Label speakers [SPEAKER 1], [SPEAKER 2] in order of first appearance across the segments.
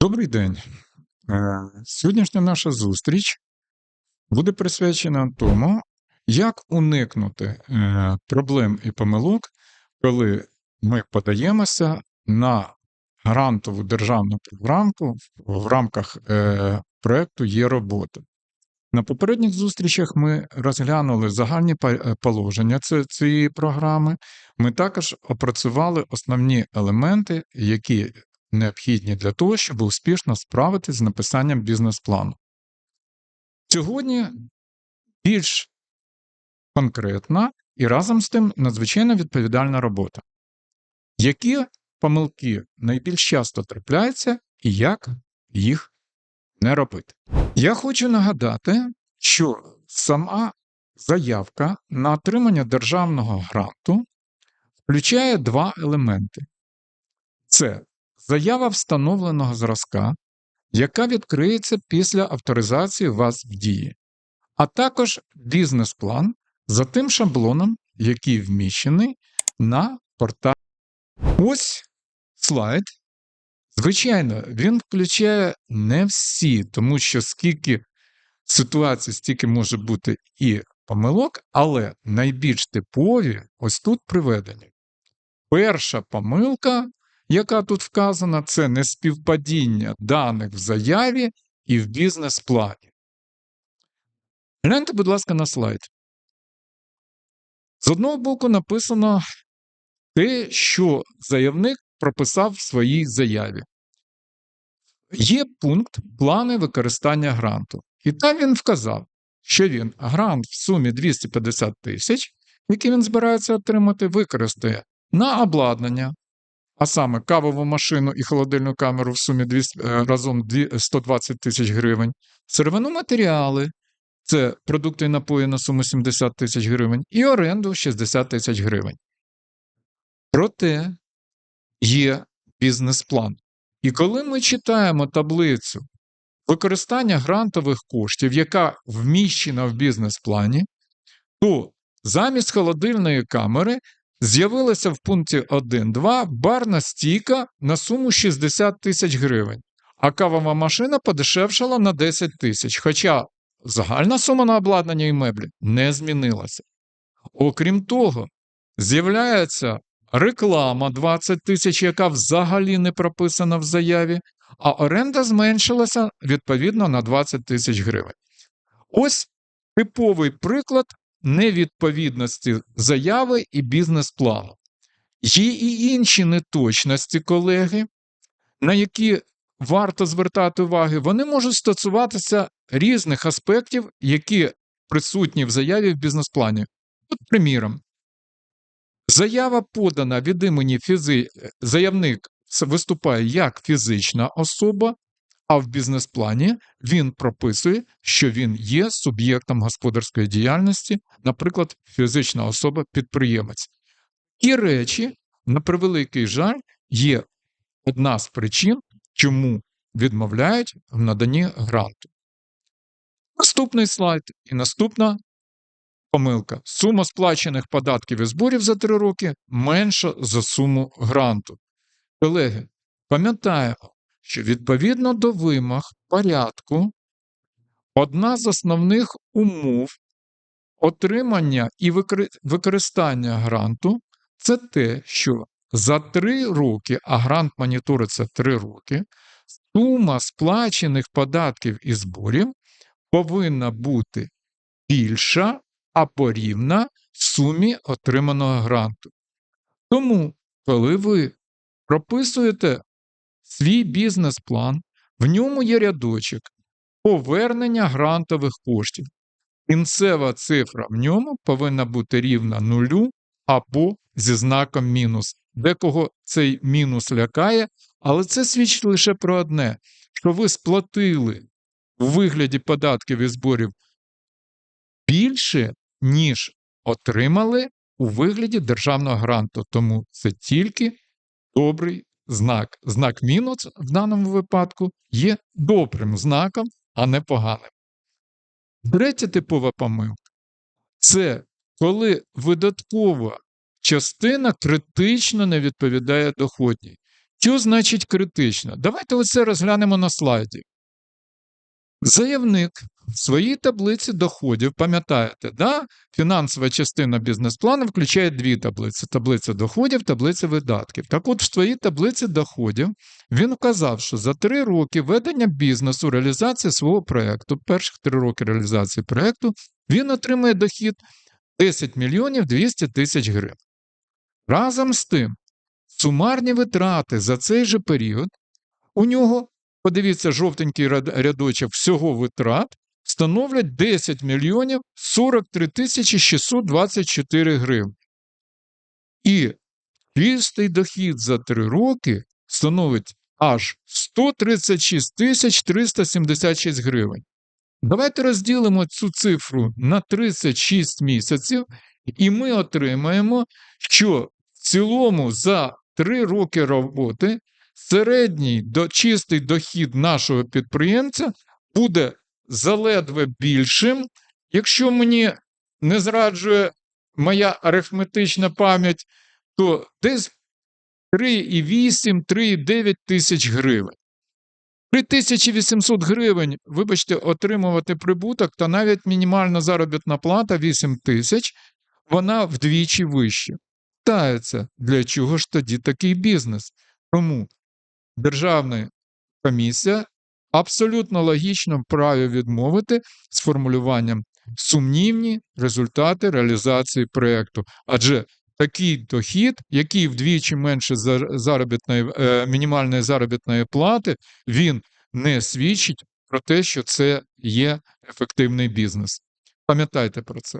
[SPEAKER 1] Добрий день. Е, Сьогоднішня наша зустріч буде присвячена тому, як уникнути е, проблем і помилок, коли ми подаємося на грантову державну програмку в рамках е, проекту Є робота. На попередніх зустрічах ми розглянули загальні положення цієї програми. Ми також опрацювали основні елементи, які необхідні для того, щоб успішно справитись з написанням бізнес-плану. Сьогодні більш конкретна і разом з тим надзвичайно відповідальна робота. Які помилки найбільш часто трапляються і як їх не робити? Я хочу нагадати, що сама заявка на отримання державного гранту включає два елементи: це заява встановленого зразка, яка відкриється після авторизації вас в дії, а також бізнес-план за тим шаблоном, який вміщений на порталі. Ось слайд. Звичайно, він включає не всі, тому що скільки ситуацій, стільки може бути і помилок, але найбільш типові ось тут приведені. Перша помилка, яка тут вказана, це неспівпадіння даних в заяві і в бізнес-плані. Гляньте, будь ласка, на слайд. З одного боку написано те, що заявник прописав в своїй заяві. Є пункт плани використання гранту. І там він вказав, що він грант в сумі 250 тисяч, який він збирається отримати, використає на обладнання, а саме кавову машину і холодильну камеру в сумі 200, е, разом 120 тисяч гривень, сировину матеріали, це продукти і напої на суму 70 тисяч гривень, і оренду 60 тисяч гривень. Проте є бізнес-план. І коли ми читаємо таблицю використання грантових коштів, яка вміщена в бізнес-плані, то замість холодильної камери з'явилася в пункті 1.2 барна стійка на суму 60 тисяч гривень, а кавова машина подешевшала на 10 тисяч, хоча загальна сума на обладнання і меблі не змінилася. Окрім того, з'являється реклама 20 тисяч, яка взагалі не прописана в заяві, а оренда зменшилася відповідно на 20 тисяч гривень. Ось типовий приклад невідповідності заяви і бізнес-плану. Є і інші неточності, колеги, на які варто звертати увагу, вони можуть стосуватися різних аспектів, які присутні в заяві в бізнес-плані. От, приміром, Заява подана від імені фізи... заявник виступає як фізична особа, а в бізнес-плані він прописує, що він є суб'єктом господарської діяльності, наприклад, фізична особа-підприємець. І речі, на превеликий жаль, є одна з причин, чому відмовляють в наданні гранту. Наступний слайд і наступна Помилка. Сума сплачених податків і зборів за три роки менша за суму гранту. Колеги, пам'ятаємо, що відповідно до вимог порядку одна з основних умов отримання і використання гранту це те, що за три роки, а грант моніториться три роки, сума сплачених податків і зборів повинна бути більша або рівна сумі отриманого гранту. Тому, коли ви прописуєте свій бізнес-план, в ньому є рядочок повернення грантових коштів. Кінцева цифра в ньому повинна бути рівна нулю або зі знаком мінус. Декого цей мінус лякає, але це свідчить лише про одне: що ви сплатили у вигляді податків і зборів більше, ніж отримали у вигляді державного гранту. Тому це тільки добрий знак. Знак мінус в даному випадку є добрим знаком, а не поганим. Третя типова помилка це коли видаткова частина критично не відповідає доходній. Що значить критично? Давайте оце розглянемо на слайді. Заявник в своїй таблиці доходів, пам'ятаєте, да? фінансова частина бізнес-плану включає дві таблиці: таблиця доходів, таблиця видатків. Так от, в своїй таблиці доходів він вказав, що за три роки ведення бізнесу, реалізації свого проєкту, перших три роки реалізації проєкту, він отримує дохід 10 мільйонів 200 тисяч гривень. Разом з тим, сумарні витрати за цей же період у нього, подивіться, жовтенький рядочок всього витрат становлять 10 мільйонів 43 тисячі 624 гривень. І чистий дохід за три роки становить аж 136 тисяч 376 гривень. Давайте розділимо цю цифру на 36 місяців, і ми отримаємо, що в цілому за 3 роки роботи середній чистий дохід нашого підприємця буде заледве більшим, якщо мені не зраджує моя арифметична пам'ять, то десь 3,8-3,9 тисяч гривень. 3800 гривень, вибачте, отримувати прибуток, та навіть мінімальна заробітна плата 8 тисяч, вона вдвічі вища. Питається, для чого ж тоді такий бізнес? Тому Державна комісія абсолютно логічно вправі відмовити з формулюванням сумнівні результати реалізації проєкту. Адже такий дохід, який вдвічі менше заробітної, е, мінімальної заробітної плати, він не свідчить про те, що це є ефективний бізнес. Пам'ятайте про це.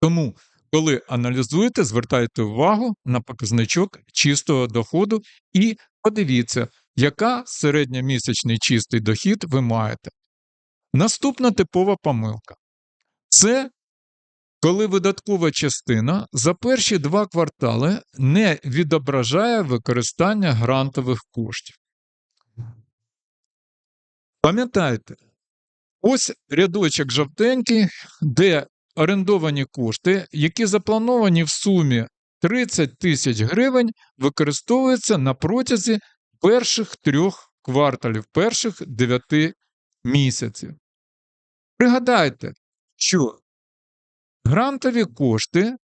[SPEAKER 1] Тому, коли аналізуєте, звертайте увагу на показничок чистого доходу і подивіться, яка середньомісячний чистий дохід ви маєте. Наступна типова помилка це коли видаткова частина за перші два квартали не відображає використання грантових коштів. Пам'ятайте, ось рядочок жовтенький, де орендовані кошти, які заплановані в сумі 30 тисяч гривень, використовуються на протязі перших трьох кварталів, перших дев'яти місяців. Пригадайте, що грантові кошти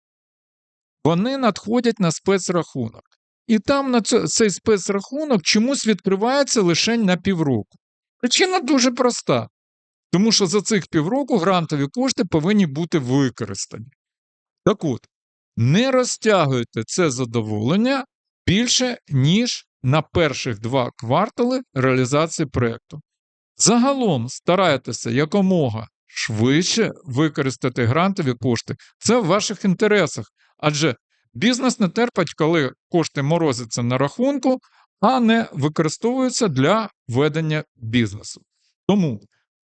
[SPEAKER 1] вони надходять на спецрахунок. І там на цей спецрахунок чомусь відкривається лише на півроку. Причина дуже проста. Тому що за цих півроку грантові кошти повинні бути використані. Так от, не розтягуйте це задоволення більше, ніж на перших два квартали реалізації проєкту. Загалом старайтеся якомога швидше використати грантові кошти. Це в ваших інтересах. Адже бізнес не терпить, коли кошти морозяться на рахунку, а не використовуються для ведення бізнесу. Тому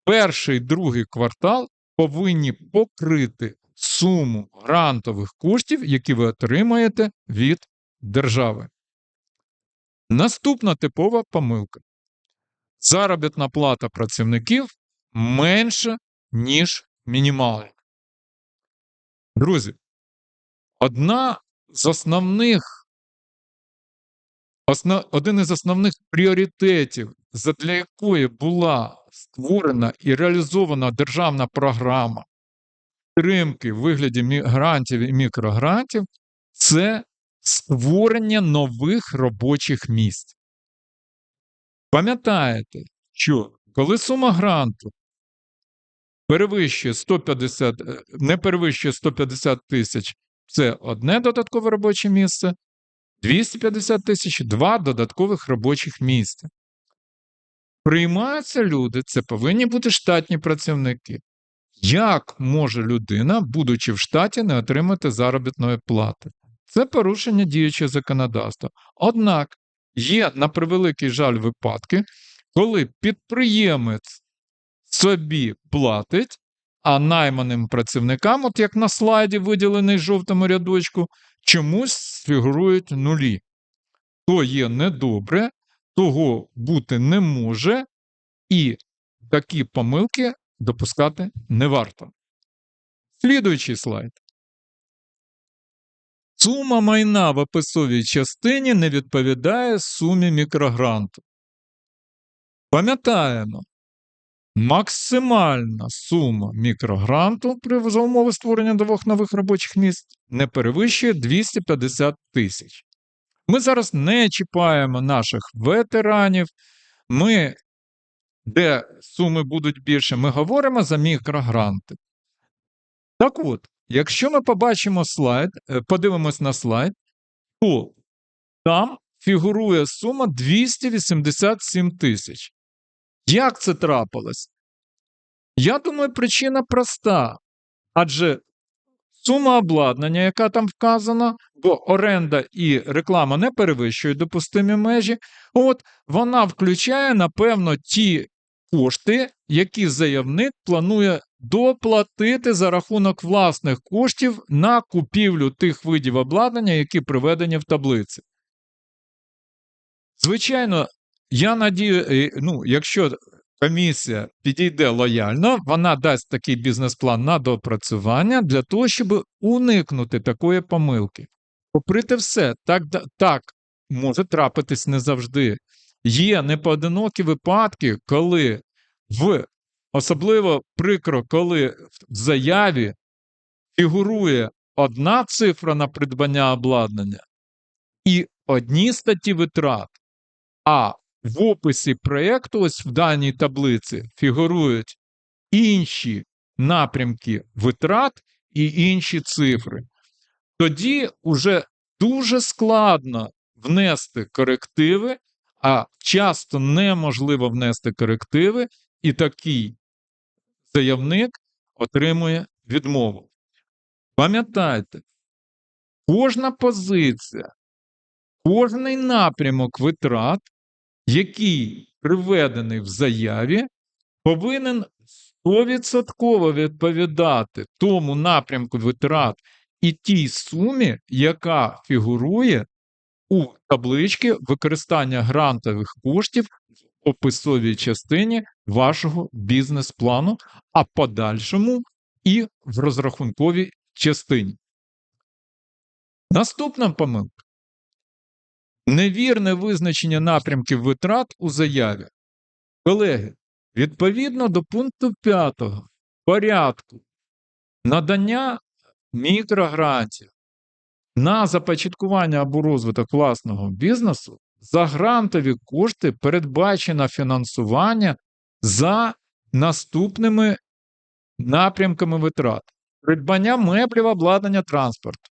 [SPEAKER 1] перший другий квартал повинні покрити суму грантових коштів, які ви отримаєте від держави. Наступна типова помилка. Заробітна плата працівників менша, ніж мінімальна. Друзі, одна з основних, осна, один із основних пріоритетів, задля якої була створена і реалізована державна програма підтримки в вигляді грантів і мікрогрантів, це створення нових робочих місць. Пам'ятаєте, що коли сума гранту перевищує 150, е, не перевищує 150 тисяч, це одне додаткове робоче місце, 250 тисяч два додаткових робочих місця. Приймаються люди, це повинні бути штатні працівники. Як може людина, будучи в штаті, не отримати заробітної плати? Це порушення діючого законодавства. Однак є, на превеликий жаль, випадки, коли підприємець собі платить, а найманим працівникам, от як на слайді виділений жовтому рядочку, чомусь фігурують нулі. То є недобре, того бути не може, і такі помилки допускати не варто. Слідуючий слайд. Сума майна в описовій частині не відповідає сумі мікрогранту. Пам'ятаємо, максимальна сума мікрогранту при за умови створення двох нових робочих місць не перевищує 250 тисяч. Ми зараз не чіпаємо наших ветеранів, ми, де суми будуть більше, ми говоримо за мікрогранти. Так от, якщо ми побачимо слайд, е, подивимось на слайд, то там фігурує сума 287 тисяч. Як це трапилось? Я думаю, причина проста. Адже сума обладнання, яка там вказана, бо оренда і реклама не перевищують допустимі межі, от вона включає, напевно, ті кошти, які заявник планує доплатити за рахунок власних коштів на купівлю тих видів обладнання, які приведені в таблиці. Звичайно, я надію, е, ну, якщо комісія підійде лояльно, вона дасть такий бізнес-план на доопрацювання для того, щоб уникнути такої помилки. Попри те все, так, так може трапитись не завжди. Є непоодинокі випадки, коли в особливо прикро, коли в заяві фігурує одна цифра на придбання обладнання і одні статті витрат, а в описі проєкту, ось в даній таблиці, фігурують інші напрямки витрат і інші цифри. Тоді уже дуже складно внести корективи, а часто неможливо внести корективи, і такий заявник отримує відмову. Пам'ятайте, кожна позиція, кожний напрямок витрат, який приведений в заяві, повинен 100% відповідати тому напрямку витрат і тій сумі, яка фігурує у табличці використання грантових коштів описовій частині вашого бізнес-плану, а подальшому і в розрахунковій частині. Наступна помилка. Невірне визначення напрямків витрат у заяві. Колеги, відповідно до пункту 5 порядку надання мікрогрантів на започаткування або розвиток власного бізнесу за грантові кошти передбачено фінансування за наступними напрямками витрат: придбання меблів, обладнання транспорту,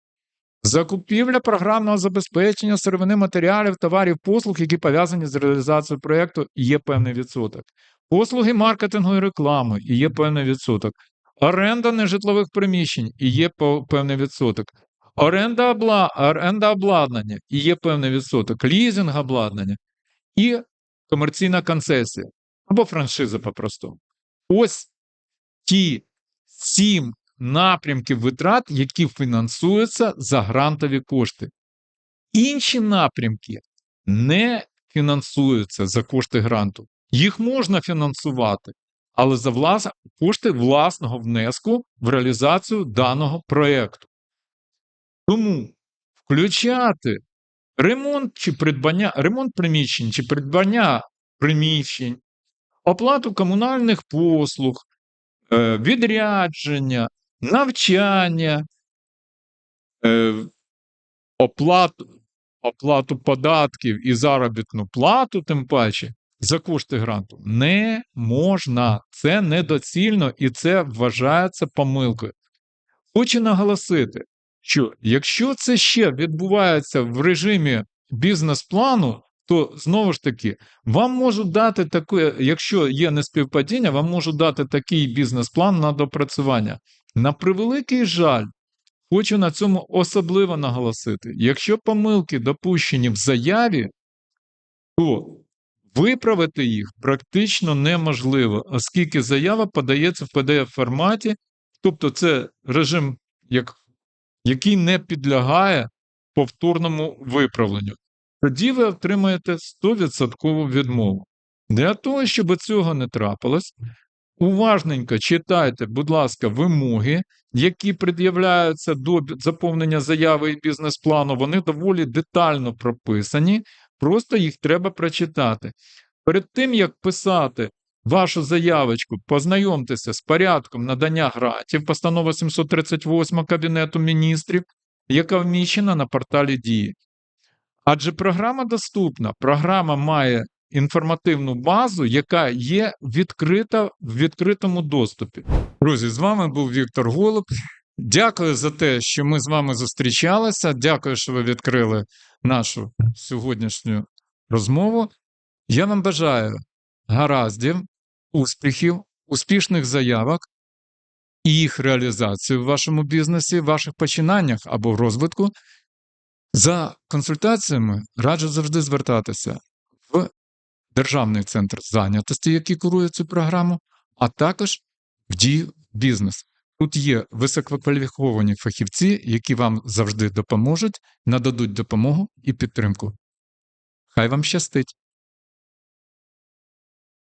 [SPEAKER 1] закупівля програмного забезпечення сировини матеріалів, товарів, послуг, які пов'язані з реалізацією проєкту, є певний відсоток. Послуги маркетингу і реклами, і є певний відсоток. Оренда нежитлових приміщень, і є певний відсоток. Оренда, оренда обладнання, і є певний відсоток. Лізинг обладнання і комерційна концесія або франшиза по-простому. Ось ті сім напрямків витрат, які фінансуються за грантові кошти. Інші напрямки не фінансуються за кошти гранту. Їх можна фінансувати, але за влас... кошти власного внеску в реалізацію даного проєкту. Тому включати ремонт чи придбання, ремонт приміщень чи придбання приміщень, оплату комунальних послуг, е, відрядження, навчання, е, оплату, оплату податків і заробітну плату, тим паче, за кошти гранту не можна. Це недоцільно і це вважається помилкою. Хочу наголосити, що якщо це ще відбувається в режимі бізнес-плану, то знову ж таки вам можуть дати таке, якщо є неспівпадіння, вам можуть дати такий бізнес-план на допрацювання. На превеликий жаль, хочу на цьому особливо наголосити: якщо помилки допущені в заяві, то виправити їх практично неможливо, оскільки заява подається в pdf форматі, тобто це режим, як, який не підлягає повторному виправленню. Тоді ви отримаєте 100% відмову. Для того, щоб цього не трапилось, уважненько читайте, будь ласка, вимоги, які пред'являються до заповнення заяви і бізнес-плану. Вони доволі детально прописані, просто їх треба прочитати. Перед тим, як писати вашу заявочку, познайомтеся з порядком надання грантів, постанова 738 Кабінету міністрів, яка вміщена на порталі Дії. Адже програма доступна, програма має інформативну базу, яка є відкрита в відкритому доступі. Друзі, з вами був Віктор Голуб. Дякую за те, що ми з вами зустрічалися. Дякую, що ви відкрили нашу сьогоднішню розмову. Я вам бажаю гараздів, успіхів, успішних заявок і їх реалізацію в вашому бізнесі, в ваших починаннях або в розвитку. За консультаціями раджу завжди звертатися в Державний центр зайнятості, який курує цю програму, а також в дію бізнес. Тут є висококваліфіковані фахівці, які вам завжди допоможуть, нададуть допомогу і підтримку. Хай вам щастить!